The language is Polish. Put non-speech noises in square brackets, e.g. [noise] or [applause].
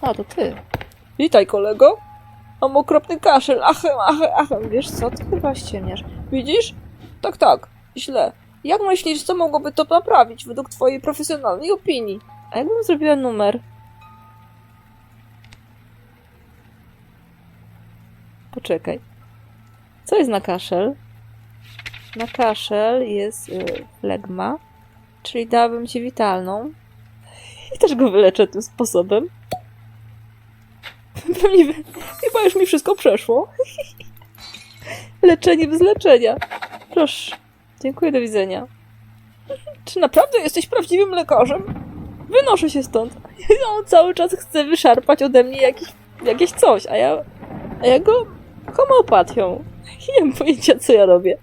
A, to ty. Witaj, kolego. Mam okropny kaszel. Achem, achem, achem. Wiesz co, ty chyba ściemniasz. Widzisz? Tak, tak. Źle. Jak myślisz, co mogłoby to naprawić według twojej profesjonalnej opinii? A jakbym zrobiła numer? Poczekaj. Co jest na kaszel? Na kaszel jest y, flegma, czyli dałabym ci witalną. I też go wyleczę tym sposobem. Pewnie, chyba już mi wszystko przeszło. Leczenie bez leczenia. Proszę. Dziękuję, do widzenia. Czy naprawdę jesteś prawdziwym lekarzem? Wynoszę się stąd. [laughs] On cały czas chce wyszarpać ode mnie jakiś, jakieś coś, a ja, a ja go homeopatią. Nie mam pojęcia, co ja robię.